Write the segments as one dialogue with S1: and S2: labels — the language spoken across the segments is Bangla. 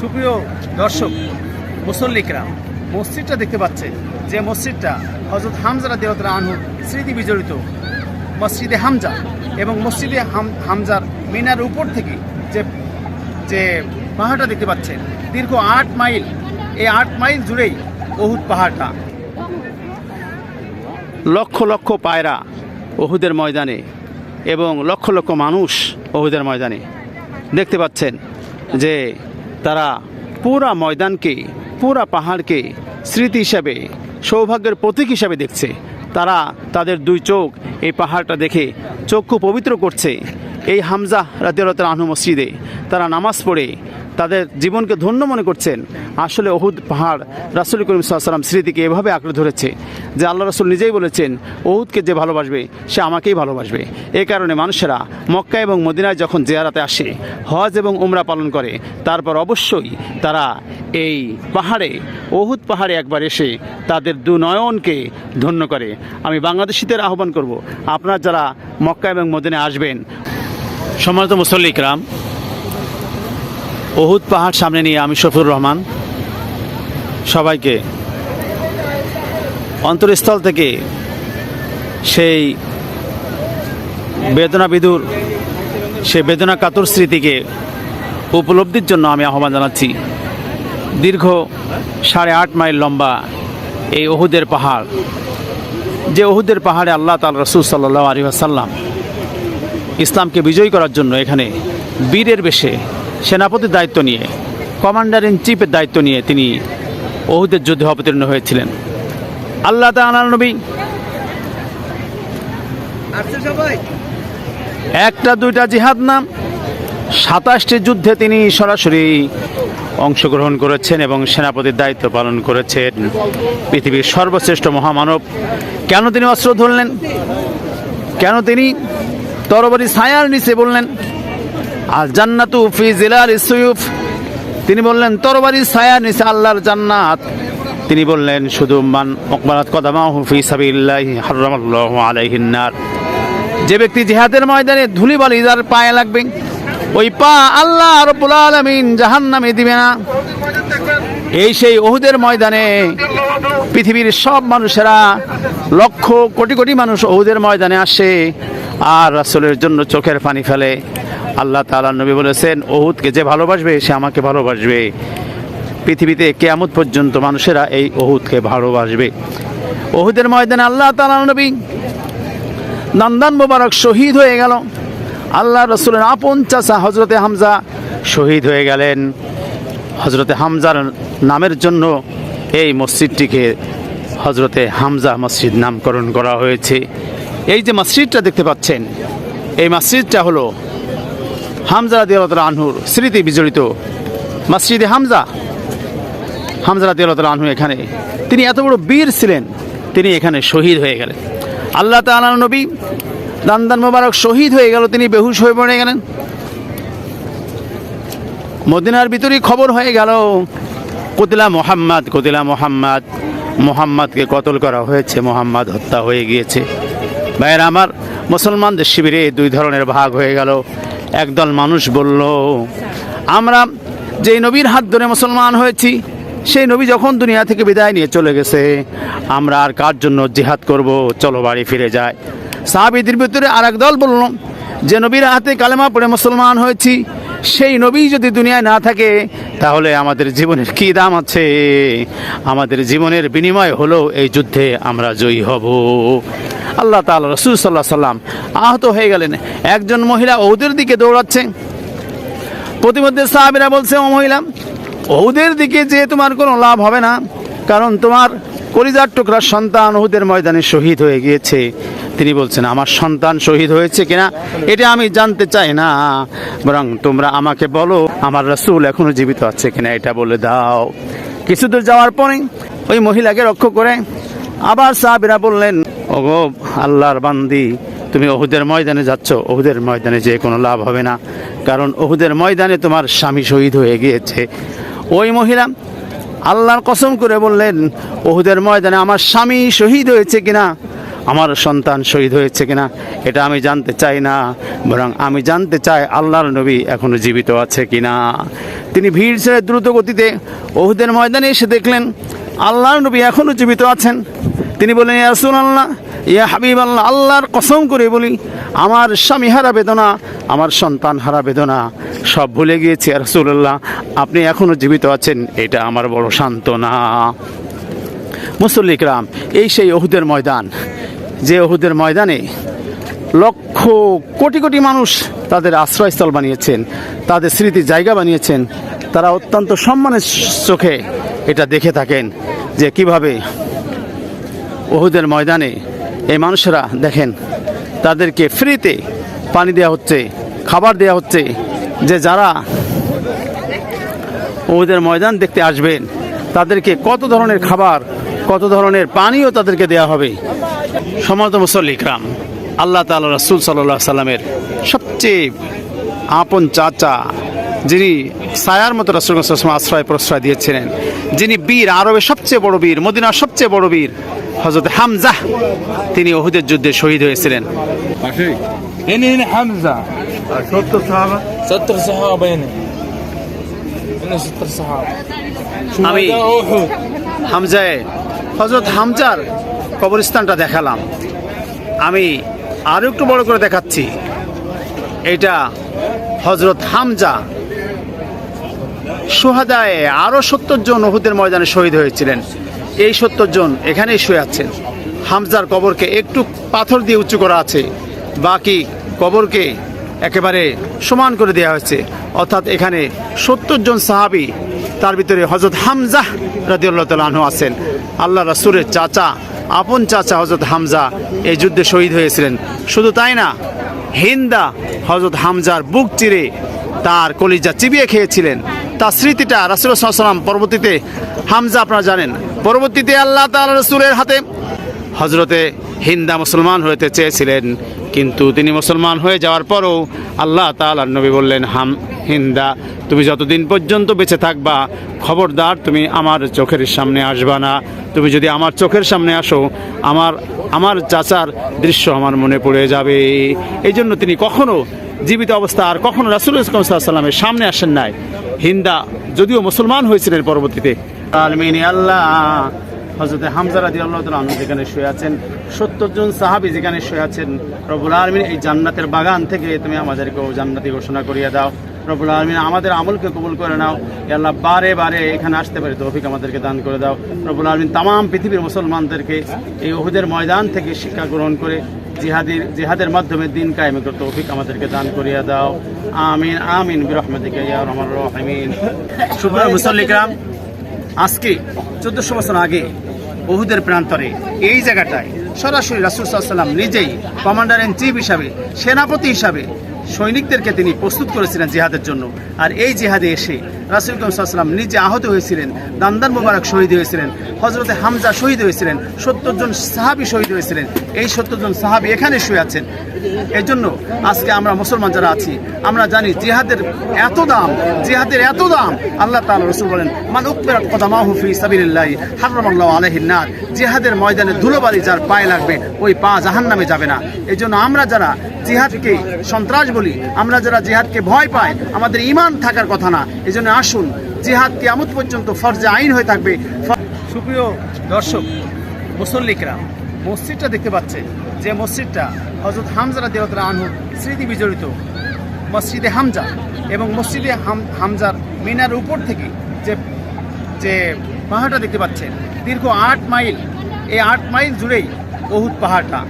S1: সুপ্রিয় দর্শক মুসল্লিকরা মসজিদটা দেখতে পাচ্ছেন যে মসজিদটা হজরত হামজারা দেওয়াতরা আনহু স্মৃতি বিজড়িত। মসজিদে হামজা এবং মসজিদে হাম- হামজার মিনার উপর থেকে যে যে পাহাড়টা দেখতে পাচ্ছেন দীর্ঘ আট মাইল, এই আট মাইল জুড়েই বহুত পাহাড়টা। লক্ষ লক্ষ পায়রা ওহুদের ময়দানে এবং লক্ষ লক্ষ মানুষ ওহুদের ময়দানে দেখতে পাচ্ছেন যে তারা পুরা ময়দানকে, পুরা পাহাড়কে স্মৃতি হিসাবে, সৌভাগ্যের প্রতীক হিসাবে দেখছে। তারা তাদের দুই চোখ এই পাহাড়টা দেখে চক্ষু পবিত্র করছে। এই হামজা রাতের আনু মসজিদে তারা নামাজ পড়ে তাদের জীবনকে ধন্য মনে করছেন। আসলে অহুদ পাহাড় রাসুল করিম সাল্লাম স্মৃতিকে এভাবে আঁকড়ে ধরেছে যে আল্লাহ রসুল নিজেই বলেছেন অহুদকে যে ভালোবাসবে, সে আমাকেই ভালোবাসবে। এই কারণে মানুষেরা মক্কা এবং মদিনায় যখন জেয়ারাতে আসে, হজ এবং উমরা পালন করে, তারপর অবশ্যই তারা এই পাহাড়ে অহুদ পাহাড়ে একবার এসে তাদের দুনয়নকে ধন্য করে। আমি বাংলাদেশিদের আহ্বান করব, আপনারা যারা মক্কা এবং মদিনায় আসবেন, সম্মানিত মুসল্লিকরাম অহুদ পাহাড় সামনে নিয়ে আমি শফিউর রহমান। সবাইকে অন্তরস্থল থেকে সেই বেদনা বিদুর, সেই বেদনা কাতর স্মৃতিকে উপলব্ধির জন্য আমি আহ্বান জানাচ্ছি। দীর্ঘ সাড়ে আট মাইল লম্বা এই অহুদের পাহাড়। যে অহুদের পাহাড়ে আল্লাহ তাল রসুল সাল্লাহ আলী আসাল্লাম ইসলামকে বিজয়ী করার জন্য এখানে বীরের বেশে সেনাপতির দায়িত্ব নিয়ে কমান্ডার ইন চিফের দায়িত্ব নিয়ে তিনি ওহুদের যুদ্ধে অবতীর্ণ হয়েছিলেন। আল্লাহ তাআলা নবী একটা দুইটা জিহাদ নাম সাতাশটি যুদ্ধে তিনি সরাসরি অংশগ্রহণ করেছেন এবং সেনাপতির দায়িত্ব পালন করেছেন। পৃথিবীর সর্বশ্রেষ্ঠ মহামানব। কেন তিনি অস্ত্র ধরলেন? কেন তিনি তরবারি ছায়ার নিচে বললেন? আর জান্নাতু ফি জিলাল ইসুয়ুফ তিনি বললেন, তরবারি ছায়ার নিচে আল্লাহর জান্নাত। তিনি বললেন, শুধু মান মকবালাত কদামাহু ফি সাবিলিল্লাহি হারামাল্লাহু আলাইহিন নার। যে ব্যক্তি জিহাদের ময়দানে ধুলিবালি যার পায়ে লাগবে, ওই পা আল্লাহ রব্বুল আলামিন জাহান্নামে দিবে না। এই সেই ওহুদের ময়দানে পৃথিবীর সব মানুষেরা লক্ষ কোটি কোটি মানুষ ওহুদের ময়দানে আসে, আর রাসূলের জন্য চোখের পানি ফেলে। আল্লাহ তাআলা নবী বলেছেন, ওহুদকে যে ভালোবাসবে, সে আমাকে ভালোবাসবে। পৃথিবীতে কেয়ামত পর্যন্ত মানুষেরা এই ওহুদকে ভালোবাসবে। ওহুদের ময়দানে আল্লাহ তাআলা নবী নন্দন মোবারক শহীদ হয়ে গেল। আল্লাহ রসুলের আপন চাচা হজরতে হামজা শহীদ হয়ে গেলেন। হজরতে হামজার নামের জন্য এই মসজিদটিকে হজরতে হামজা মসজিদ নামকরণ করা হয়েছে। এই যে মসজিদটা দেখতে পাচ্ছেন, এই মসজিদটা হলো হামজা দিয়ালতলা আনহুর স্মৃতি বিজড়িত। মসজিদে হামজা হামজা দিয়ালতলা আনহু এখানে। তিনি এত বড় বীর ছিলেন, তিনি এখানে শহীদ হয়ে গেলেন। আল্লাহ তাআলা নবী দান্দান মোবারক শহীদ হয়ে গেল, তিনি বেহুশ হয়ে পড়ে গেলেন। মদিনার ভিতরেই খবর হয়ে গেল, কতিলা মোহাম্মদ কতিলা মোহাম্মদ, মোহাম্মদকে কতল করা হয়েছে, মোহাম্মদ হত্যা হয়ে গিয়েছে। ভাইয়ের আমার মুসলমানদের শিবিরে দুই ধরনের ভাগ হয়ে গেল। একদল মানুষ বলল, আমরা যেই নবীর হাত ধরে মুসলমান হয়েছি, সেই নবী যখন দুনিয়া থেকে বিদায় নিয়ে চলে গেছে, আমরা আর কার জন্য জিহাদ করব? চলো বাড়ি ফিরে যায় সাহাবিদের ভিতরে আর একদল বলল, যে নবীর হাতে কালেমা পড়ে মুসলমান হয়েছি সেই নবী যদি দুনিয়ায় না থাকে, তাহলে আমাদের জীবনের কি দাম আছে? আমাদের জীবনের বিনিময় হলো এই যুদ্ধে আমরা জয়ী হব। আল্লাহ তাআলা রসুল সাল্লাহ সাল্লাম আহত হয়ে গেলেন। একজন মহিলা ওদের দিকে দৌড়াচ্ছে। প্রতিমধ্যে সাহাবিরা বলছে, ও মহিলা ওদের দিকে যে তোমার কোনো লাভ হবে না। কারণ তোমার কলিজার টুকরা সন্তান ওহুদের ময়দানে শহীদ হয়ে গিয়েছে। তিনি বলছেন, আমার সন্তান শহীদ হয়েছে কিনা, এটা আমি জানতে চাই না। বরং তোমরা আমাকে বলো, আমার রাসূল এখনও জীবিত আছে কিনা, এটা বলে দাও। কিছু দূর যাওয়ার পরে ওই মহিলাকে রক্ষ করে আবার সাহাবিরা বললেন, ওগো আল্লাহর বান্দি, তুমি ওহুদের ময়দানে যাচ্ছ। ওহুদের ময়দানে যে কোনো লাভ হবে না। কারণ ওহুদের ময়দানে তোমার স্বামী শহীদ হয়ে গিয়েছে। ওই মহিলা আল্লাহর কসম করে বললেন, ওহুদের ময়দানে আমার স্বামী শহীদ হয়েছে কিনা? আমার সন্তান শহীদ হয়েছে কিনা? এটা আমি জানতে চাই না। বরং আমি জানতে চাই আল্লাহর নবী এখনও জীবিত আছে কিনা? তিনি ভিড় ছেড়ে দ্রুত গতিতে ওহুদের ময়দানে এসে দেখলেন, আল্লাহর নবী এখনও জীবিত আছেন। তিনি বললেন ইয়াসুল আল্লাহ ইয়া হাবিব আল্লাহ আল্লাহর কসম করে বলি, আমার স্বামী হারা বেদনা আমার সন্তান হারা বেদনা সব ভুলে গিয়েছি রসুল্লাহ আপনি এখনও জীবিত আছেন, এটা আমার বড় সান্ত্বনা। মুসল্লিকরাম এই সেই অহুদের ময়দান, যে অহুদের ময়দানে লক্ষ কোটি কোটি মানুষ তাদের আশ্রয়স্থল বানিয়েছেন, তাদের স্মৃতির জায়গা বানিয়েছেন, তারা অত্যন্ত সম্মানের চোখে এটা দেখে থাকেন যে কীভাবে ওহুদের ময়দানে এই মানুষেরা দেখেন, তাদেরকে ফ্রিতে পানি দেওয়া হচ্ছে, খাবার দেওয়া হচ্ছে, যে যারা ওদের ময়দান দেখতে আসবেন, তাদেরকে কত ধরনের খাবার, কত ধরনের পানিও তাদেরকে দেওয়া হবে। সমাজ মুসল্লিকরাম আল্লাহ তালা রাসুল সাল্লাহ সাল্লামের সবচেয়ে আপন চাচা, যিনি সায়ার মতো রাসুলগঞ্জ আশ্রয় প্রশ্রয় দিয়েছিলেন, যিনি বীর আরবের সবচেয়ে বড় বীর, মদিনার সবচেয়ে বড় বীর হজরত হামজাহ, তিনি অহুদের যুদ্ধে শহীদ হয়েছিলেন।
S2: هنا هنا حمزة
S3: شفت الصحابة؟
S2: ستر صحابة هنا هنا ستر صحابة
S1: আমি
S2: شهداء أحد
S1: হামজায় হজরত হামজার কবরস্থানটা দেখালাম আমি আরও একটু বড় করে দেখাচ্ছি এটা হজরত হামজা সোহাদায় আরও সত্তর জন ওহুদের ময়দানে শহীদ হয়েছিলেন এই সত্তর জন এখানেই শুয়ে আছেন হামজার কবরকে একটু পাথর দিয়ে উঁচু করা আছে বাকি কবরকে একেবারে সমান করে দেওয়া হয়েছে। অর্থাৎ এখানে সত্তর জন সাহাবি, তার ভিতরে হজরত হামজা রাদিউল্লাহ তাল আছেন। আল্লাহ রাসুরের চাচা, আপন চাচা হজরত হামজা এই যুদ্ধে শহীদ হয়েছিলেন। শুধু তাই না, হিন্দা হজরত হামজার বুক চিরে তার কলিজা চিবিয়ে খেয়েছিলেন। তার স্মৃতিটা রাসুল সাল্লাম পরবর্তীতে, হামজা আপনারা জানেন, পরবর্তীতে আল্লাহ তাল রসুলের হাতে হজরতে হিন্দা মুসলমান হতে চেয়েছিলেন। কিন্তু তিনি মুসলমান হয়ে যাওয়ার পরও আল্লাহ তাআলার নবী বললেন, হাম হিন্দা, তুমি যতদিন পর্যন্ত বেঁচে থাকবা, খবরদার তুমি আমার চোখের সামনে আসবা না। তুমি যদি আমার চোখের সামনে আসো, আমার আমার চাচার দৃশ্য আমার মনে পড়ে যাবে। এই জন্য তিনি কখনো জীবিত অবস্থা আর কখনো রাসুল ইসলাম সাল্লামের সামনে আসেন নাই। হিন্দা, যদিও মুসলমান হয়েছিলেন পরবর্তীতে। আলমিনী আল্লাহ হজরত হামজা আদি আল্লাহ যেখানে শুয়ে আছেন, সত্তর জন সাহাবি যেখানে শুয়ে আছেন রবুল আলমিন এই জান্নাতের বাগান থেকে তুমি আমাদেরকেও জান্নাতি ঘোষণা করিয়ে দাও। রবুল আলমিন আমাদের আমলকে কবুল করে নাও। আল্লাহ, বারে বারে এখানে আসতে পারে, তৌফিক আমাদেরকে দান করে দাও। রবুল আলমিন তাম পৃথিবীর মুসলমানদেরকে এই ওহুদের ময়দান থেকে শিক্ষা গ্রহণ করে জিহাদের জিহাদের মাধ্যমে দিন কায়েমে করতে তৌফিক আমাদেরকে দান করিয়ে দাও। আমিন আমিন, বিরহমতিকে ইয়া রহমান রহিমিন। সুপ্রিয় মুসল্লিকরাম আজকে চোদ্দশো বছর আগে বহুদের প্রান্তরে এই জায়গাটায় সরাসরি রাসুল সাল্লাম নিজেই কমান্ডার ইন চিফ হিসাবে, সেনাপতি হিসাবে সৈনিকদেরকে তিনি প্রস্তুত করেছিলেন জিহাদের জন্য। আর এই জিহাদে এসে রাসুল সাল্লাম নিজে আহত হয়েছিলেন, দান্দান মুবারক শহীদ হয়েছিলেন হজরতে হামজা শহীদ হয়েছিলেন, সত্তর জন সাহাবি শহীদ হয়েছিলেন। এই সত্তর জন সাহাবি এখানে শুয়ে আছেন। এই জন্য আজকে আমরা মুসলমান যারা আছি, আমরা জানি জিহাদের এত দাম, জিহাদের এত দাম। আল্লাহ তাল রসুল বলেন, মান উকবিরাত কদামাহু ফি সাবিলিল্লাহি হারামাল্লাহু আলাইহিন নার। জিহাদের ময়দানে ধুলোবালি যার পায়ে লাগবে, ওই পা জাহান্নামে যাবে না। এই জন্য আমরা যারা জিহাদকে সন্ত্রাস বলি, আমরা যারা জিহাদকে ভয় পাই, আমাদের ইমান থাকার কথা না। এই জন্য আসুন, জিহাদ কিয়ামত পর্যন্ত ফরজে আইন হয়ে থাকবে। সুপ্রিয় দর্শক, মুসল্লিকরা, মসজিদটা দেখতে পাচ্ছেন যে মসজিদটা হজরত হামজারা দেওয়াতরা আনহু স্মৃতি বিজড়িত। মসজিদে হামজা এবং মসজিদে হাম, হামজার মিনার উপর থেকে যে যে পাহাড়টা দেখতে পাচ্ছেন, দীর্ঘ আট মাইল, এই আট মাইল জুড়েই বহুত পাহাড়টা।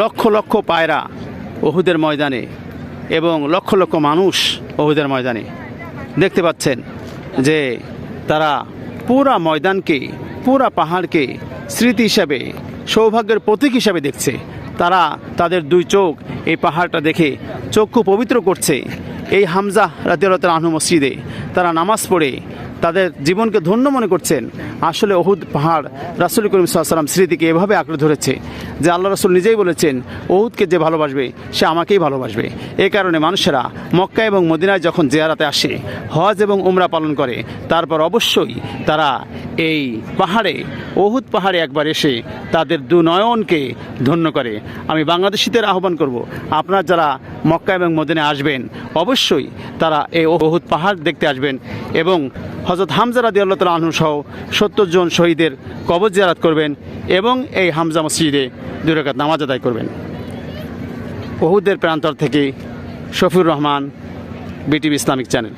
S1: লক্ষ লক্ষ পায়রা ওহুদের ময়দানে এবং লক্ষ লক্ষ মানুষ ওহুদের ময়দানে। দেখতে পাচ্ছেন যে তারা পুরা ময়দানকে, পুরা পাহাড়কে স্মৃতি হিসাবে, সৌভাগ্যের প্রতীক হিসাবে দেখছে। তারা তাদের দুই চোখ এই পাহাড়টা দেখে চক্ষু পবিত্র করছে। এই হামজা রাজিয়াল আনহু মসজিদে তারা নামাজ পড়ে তাদের জীবনকে ধন্য মনে করছেন। আসলে ওহুদ পাহাড় রাসুল করিম সাল্লাম স্মৃতিকে এভাবে আঁকড়ে ধরেছে যে আল্লাহ রাসুল নিজেই বলেছেন, ওহুদকে যে ভালোবাসবে, সে আমাকেই ভালোবাসবে। এ কারণে মানুষেরা মক্কা এবং মদিনায় যখন জিয়ারাতে আসে, হজ এবং উমরা পালন করে, তারপর অবশ্যই তারা এই পাহাড়ে, ওহুদ পাহাড়ে একবার এসে তাদের দুনয়নকে ধন্য করে। আমি বাংলাদেশিদের আহ্বান করব, আপনারা যারা মক্কা এবং মদিনায় আসবেন, অবশ্যই তারা এই ওহুদ পাহাড় দেখতে আসবেন এবং হজরত হামজা রাদি আল্লাহ তালা আনহু সহ সত্তর জন শহীদের কবর জিয়ারাত করবেন এবং এই হামজা মসজিদে দুরাকাত নামাজ আদায় করবেন। বহুদের প্রান্তর থেকে Shafiur Rahman, BTV Islamic channel.